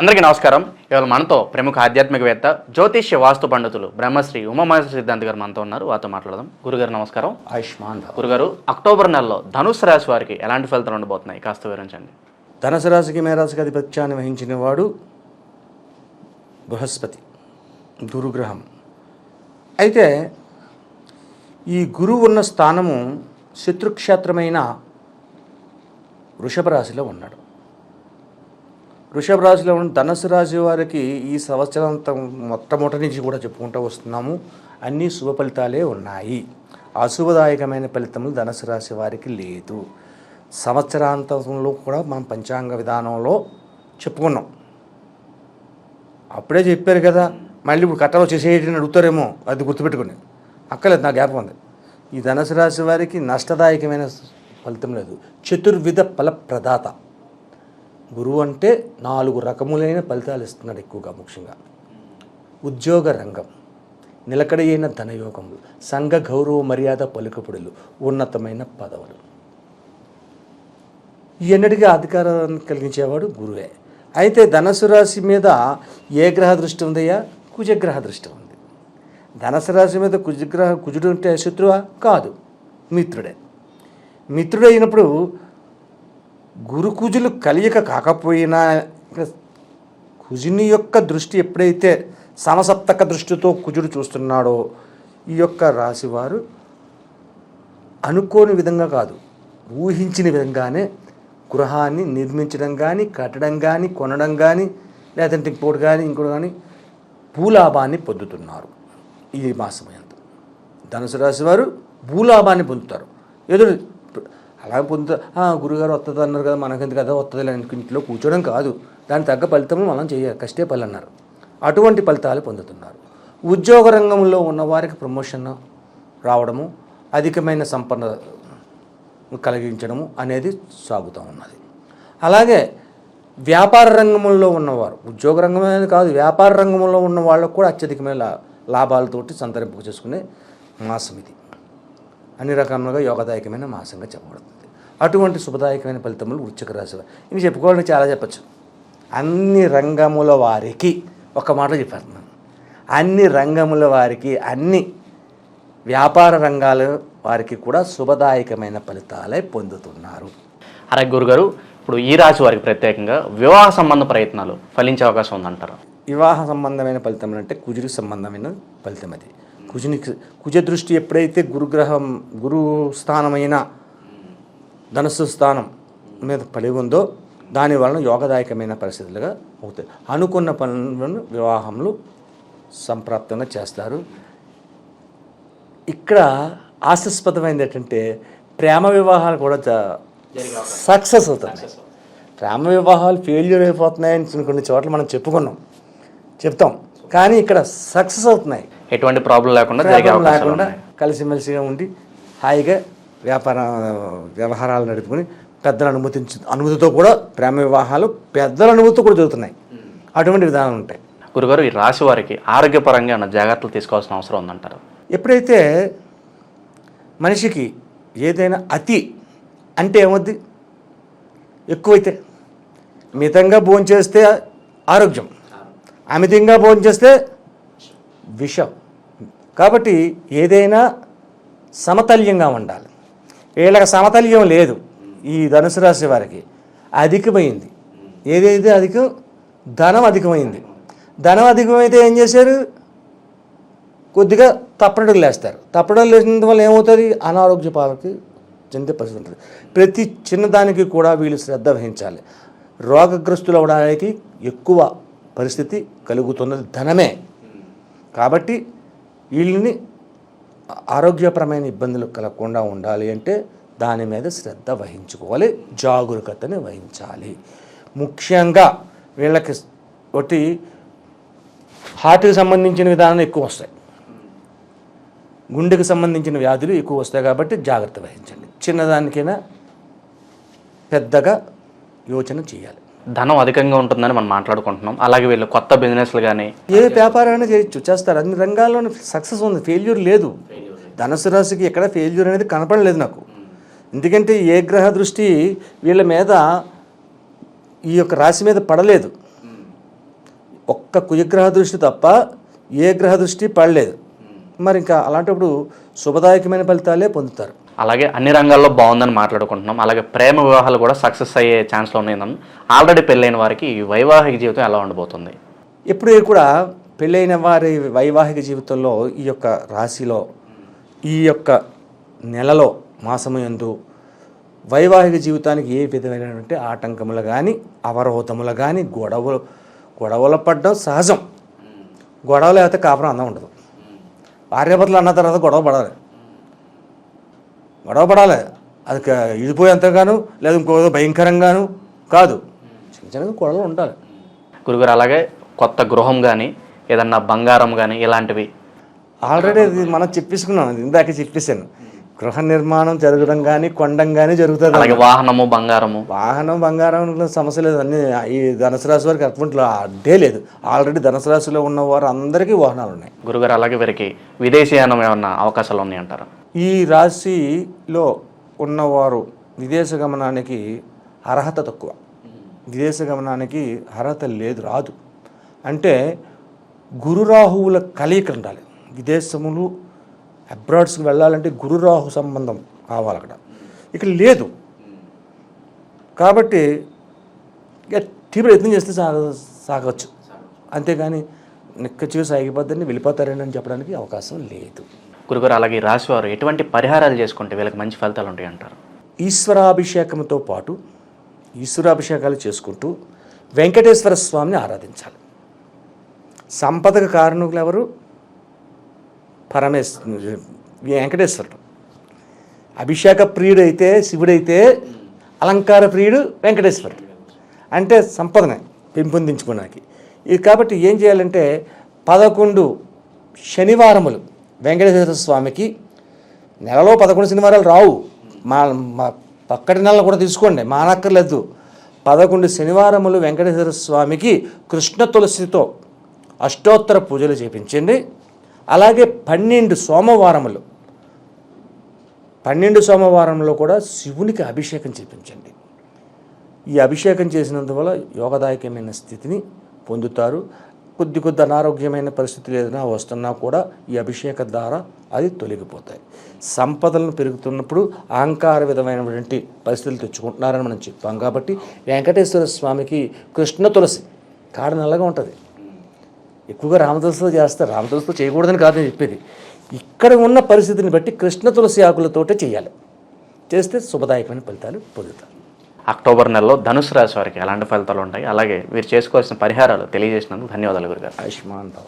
అందరికీ నమస్కారం. ఇవాళ మనతో ప్రముఖ ఆధ్యాత్మికవేత్త జ్యోతిష్య వాస్తు పండితులు బ్రహ్మశ్రీ ఉమామహేశ్వర సిద్ధాంత్ గారు మనతో ఉన్నారు. వారితో మాట్లాడదాం. గురుగారు నమస్కారం. ఆయుష్మాన్. గురుగారు అక్టోబర్ నెలలో ధనుసు రాశి వారికి ఎలాంటి ఫలితాలు ఉండబోతున్నాయి? కాస్త వివరించండి. ధనుసు రాశికి మేరాశికి ఆధిపత్యాన్ని వహించిన వాడు బృహస్పతి గురుగ్రహం. అయితే ఈ గురువు ఉన్న స్థానము శత్రుక్షేత్రమైన వృషభ రాశిలో ఉన్నాడు. వృషభ రాశిలో ఉన్న ధనుసు రాశి వారికి ఈ సంవత్సరాంతం మొట్టమొదటి నుంచి కూడా చెప్పుకుంటూ వస్తున్నాము. అన్ని శుభ ఫలితాలే ఉన్నాయి. అశుభదాయకమైన ఫలితములు ధనస్సు రాశి వారికి లేదు. సంవత్సరాంతంలో కూడా మనం పంచాంగ విధానంలో చెప్పుకున్నాం. అప్పుడే చెప్పారు కదా మళ్ళీ ఇప్పుడు కట్టలో చేసేయటని అడుగుతారేమో అది గుర్తుపెట్టుకుని. అక్కలేదు నా జ్ఞాపకం ఉంది. ఈ ధనుసు రాశి వారికి నష్టదాయకమైన ఫలితం లేదు. చతుర్విధ ఫలప్రదాత. గురువు అంటే నాలుగు రకములైన ఫలితాలు ఇస్తున్నాడు ఎక్కువగా ముఖ్యంగా. ఉద్యోగ రంగం నిలకడైన ధనయోగములు సంఘ గౌరవ మర్యాద పలుకుబడులు ఉన్నతమైన పదవులు. ఎన్నటికీ అధికారాన్ని కలిగించేవాడు గురువే. అయితే ధనసు రాశి మీద ఏ గ్రహ దృష్టి ఉందయ్యా? కుజగ్రహ దృష్టి ఉంది. ధనసు రాశి మీద కుజగ్రహ కుజుడు అంటే శత్రువా? కాదు. మిత్రుడే. మిత్రుడైనప్పుడు గురుకుజులు కలియక కాకపోయినా కుజుని యొక్క దృష్టి ఎప్పుడైతే సమసప్తక దృష్టితో కుజుడు చూస్తున్నాడో ఈ యొక్క రాశివారు అనుకోని విధంగా కాదు ఊహించిన విధంగానే గృహాన్ని నిర్మించడం కానీ కట్టడం కానీ కొనడం కానీ లేదంటే ఇంకోటి కానీ ఇంకోటి కానీ భూలాభాన్ని పొందుతున్నారు ఈ మాసం ఎంత ధనుసు రాశి వారు భూలాభాన్ని పొందుతారు. ఎదురు అలా పొందుతా గురుగారు వస్తుంది అన్నారు కదా మనకెందుకు కదా వస్తుంది ఇంట్లో కూర్చోవడం కాదు. దాని తగ్గ ఫలితము మనం చేయాలి కష్టే పని అన్నారు. అటువంటి ఫలితాలు పొందుతున్నారు. ఉద్యోగ రంగంలో ఉన్నవారికి ప్రమోషన్ రావడము అధికమైన సంపన్న కలిగించడము అనేది సాగుతూ ఉన్నది. అలాగే వ్యాపార రంగంలో ఉన్నవారు ఉద్యోగ రంగం అనేది కాదు వ్యాపార రంగంలో ఉన్న వాళ్ళకు కూడా అత్యధికమైన లా లాభాలతోటి సంతరింపు చేసుకునే మాసం ఇది అన్ని రకాలుగా యోగదాయకమైన మాసంగా చెప్పబడుతుంది. అటువంటి శుభదాయకమైన ఫలితములు వృశ్చిక రాశి వారు. ఇవి చెప్పుకోవాలని చాలా చెప్పచ్చు. అన్ని రంగముల వారికి ఒక మాట చెప్పాను అన్ని రంగముల వారికి అన్ని వ్యాపార రంగాల వారికి కూడా శుభదాయకమైన ఫలితాలే పొందుతున్నారు. అలాగే గురుగారు ఇప్పుడు ఈ రాశి వారికి ప్రత్యేకంగా వివాహ సంబంధ ప్రయత్నాలు ఫలించే అవకాశం ఉందంటారు. వివాహ సంబంధమైన ఫలితం అంటే కుజుడికి సంబంధమైన ఫలితం అది కుజునికి కుజ దృష్టి ఎప్పుడైతే గురుగ్రహం గురు స్థానమైన ధనస్సు స్థానం మీద పడి ఉందో దాని వలన యోగదాయకమైన పరిస్థితులుగా అవుతాయి. అనుకున్న పనులను వివాహంలో సంప్రాప్తంగా చేస్తారు. ఇక్కడ ఆశాస్పదమైనది ఏంటంటే ప్రేమ వివాహాలు కూడా సక్సెస్ అవుతాయి. ప్రేమ వివాహాలు ఫెయిల్యూర్ అయిపోతున్నాయని కొన్ని చోట్ల మనం చెప్పుకున్నాం చెప్తాం. కానీ ఇక్కడ సక్సెస్ అవుతున్నాయి. ఎటువంటి ప్రాబ్లం లేకుండా లేకుండా కలిసిమెలిసిగా ఉండి హాయిగా వ్యాపార వ్యవహారాలు నడుపుకొని పెద్దల అనుమతించి అనుమతితో కూడా ప్రేమ వివాహాలు పెద్దల అనుమతితో కూడా జరుగుతున్నాయి. అటువంటి విధానాలు ఉంటాయి. గురుగారు ఈ రాశి వారికి ఆరోగ్యపరంగా జాగ్రత్తలు తీసుకోవాల్సిన అవసరం ఉందంటారు? ఎప్పుడైతే మనిషికి ఏదైనా అతి అంటే ఏమవుద్ది ఎక్కువైతే మితంగా భోంచేస్తే ఆరోగ్యం. అమితంగా భోంచేస్తే విషం. కాబట్టి ఏదైనా సమతల్యంగా ఉండాలి. వీళ్ళకి సమతల్యం లేదు ఈ ధనుసు రాశి వారికి. అధికమైంది. ఏదైతే అధికం ధనం అధికమైంది. ధనం అధికమైతే ఏం చేశారు? కొద్దిగా తప్పడలు లేస్తారు. తప్పడలు లేసినందు వల్ల ఏమవుతుంది? అనారోగ్య పాలకి చెందే పరిస్థితి ఉంటుంది. ప్రతి చిన్నదానికి కూడా వీళ్ళు శ్రద్ధ వహించాలి. రోగగ్రస్తులు అవడానికి ఎక్కువ పరిస్థితి కలుగుతున్నది ధనమే. కాబట్టి వీళ్ళని ఆరోగ్యపరమైన ఇబ్బందులు కలగకుండా ఉండాలి అంటే దాని మీద శ్రద్ధ వహించుకోవాలి జాగరూకతని వహించాలి. ముఖ్యంగా వీళ్ళకి ఒకటి హార్ట్కి సంబంధించిన విధానం ఎక్కువ వస్తాయి. గుండెకు సంబంధించిన వ్యాధులు ఎక్కువ వస్తాయి కాబట్టి జాగ్రత్త వహించండి. చిన్నదానికైనా పెద్దగా యోచన చేయాలి. ధనం అధికంగా ఉంటుందని మనం మాట్లాడుకుంటున్నాం. అలాగే వీళ్ళు కొత్త బిజినెస్లు కానీ ఏ వ్యాపారాన్ని చేయొచ్చు? చేస్తారు. అన్ని రంగాల్లోనూ సక్సెస్ ఉంది. ఫెయిల్యూర్ లేదు. ధనుసు రాశికి ఎక్కడ ఫెయిల్యూర్ అనేది కనపడలేదు నాకు. ఎందుకంటే ఏ గ్రహ దృష్టి వీళ్ళ మీద ఈ యొక్క రాశి మీద పడలేదు. ఒక్క కుయగ్రహ దృష్టి తప్ప ఏ గ్రహ దృష్టి పడలేదు. మరి ఇంకా అలాంటప్పుడు శుభదాయకమైన ఫలితాలే పొందుతారు. అలాగే అన్ని రంగాల్లో బాగుందని మాట్లాడుకుంటున్నాం. అలాగే ప్రేమ వివాహాలు కూడా సక్సెస్ అయ్యే ఛాన్స్లో ఉన్నాయని ఆల్రెడీ పెళ్ళైన వారికి ఈ వైవాహిక జీవితం ఎలా ఉండబోతుంది? ఇప్పుడు కూడా పెళ్ళైన వారి వైవాహిక జీవితంలో ఈ యొక్క రాశిలో ఈ యొక్క నెలలో మాసమయందు వైవాహిక జీవితానికి ఏ విధమైనటువంటి ఆటంకములు కానీ అవరోధములు కానీ గొడవలు గొడవలు పడడం సహజం. గొడవలు అయితే కాపురం అందం ఉండదు. భార్యాభర్తలు అన్న తర్వాత గొడవ పడాలి. గొడవ పడాలి. అది ఇడిపోయేంతగాను లేదా ఇంకో భయంకరంగాను కాదు. చిన్న చిన్నగా గొడవలు ఉండాలి. గురుగారు అలాగే కొత్త గృహం కానీ ఏదన్నా బంగారం కానీ ఇలాంటివి. ఆల్రెడీ మనం చెప్పేసుకున్నాం. ఇందాక చెప్పేశాను. గృహ నిర్మాణం జరగడం కానీ కొండం కానీ జరుగుతుంది. అలాగే వాహనము బంగారము. వాహనం బంగారంలో సమస్య లేదు. అన్ని ఈ ధనుసు రాశి వారికి అకౌంట్లో అడ్డే లేదు. ఆల్రెడీ ధనుసు రాశిలో ఉన్న వారు అందరికీ వాహనాలు ఉన్నాయి. గురుగారు అలాగే వీరికి విదేశీయానం ఏమన్నా అవకాశాలు ఉన్నాయంటారా? ఈ రాశిలో ఉన్నవారు విదేశ గమనానికి అర్హత తక్కువ. విదేశ గమనానికి అర్హత లేదు రాదు. అంటే గురు రాహువుల కలయిక ఉండాలి. విదేశములు అబ్రాడ్స్కి వెళ్ళాలంటే గురు రాహు సంబంధం కావాలి అక్కడ. ఇక్కడ లేదు. కాబట్టి గట్టి ప్రయత్నం చేస్తే సాగ సాగవచ్చు అంతేగాని నిక్కచ్చిగా సాగిపోద్దని వెళ్ళిపోతారని చెప్పడానికి అవకాశం లేదు. గురుగారు అలాగే రాశివారు ఎటువంటి పరిహారాలు చేసుకుంటే వీళ్ళకి మంచి ఫలితాలు ఉంటాయి అంటారు ఈశ్వరాభిషేకంతో పాటు ఈశ్వరాభిషేకాలు చేసుకుంటూ వెంకటేశ్వర స్వామిని ఆరాధించాలి. సంపదకు కారణకులు ఎవరు పరమేశ్ వెంకటేశ్వరుడు. అభిషేక ప్రియుడైతే శివుడైతే అలంకార ప్రియుడు వెంకటేశ్వరుడు. అంటే సంపదనే పెంపొందించుకోవడానికి. ఇది కాబట్టి ఏం చేయాలంటే పదకొండు శనివారములు వెంకటేశ్వర స్వామికి నెలలో పదకొండు శనివారాలు రావు. మా మా పక్కటి నెలలో కూడా తీసుకోండి మానక్కర్లేదు. పదకొండు శనివారములు వెంకటేశ్వర స్వామికి కృష్ణ తులసితో అష్టోత్తర పూజలు చేపించండి. అలాగే పన్నెండు సోమవారములు పన్నెండు సోమవారంలో కూడా శివునికి అభిషేకం చేపించండి. ఈ అభిషేకం చేసినందువల్ల యోగదాయకమైన స్థితిని పొందుతారు. కొద్ది కొద్ది అనారోగ్యమైన పరిస్థితులు ఏదైనా వస్తున్నా కూడా ఈ అభిషేక ద్వారా అది తొలగిపోతాయి. సంపదలను పెరుగుతున్నప్పుడు అహంకార విధమైనటువంటి పరిస్థితులు తెచ్చుకుంటున్నారని మనం చెప్పాం కాబట్టి వెంకటేశ్వర స్వామికి కృష్ణ తులసి కాడ నల్లగా ఉంటుంది. ఎక్కువగా రామతులసితో చేస్తారు రామతులసితో చేయకూడదని కాదని చెప్పేది. ఇక్కడ ఉన్న పరిస్థితిని బట్టి కృష్ణ తులసి ఆకులతోటే చేయాలి. చేస్తే శుభదాయకమైన ఫలితాలు పొందుతారు. అక్టోబర్ నెలలో ధనుసు రాశి వారికి ఎలాంటి ఫలితాలు ఉంటాయి? అలాగే వీరు చేసుకోవాల్సిన పరిహారాలు తెలియజేసినందుకు ధన్యవాదాలు గురుగారు. ఆయుష్మాన్ భవ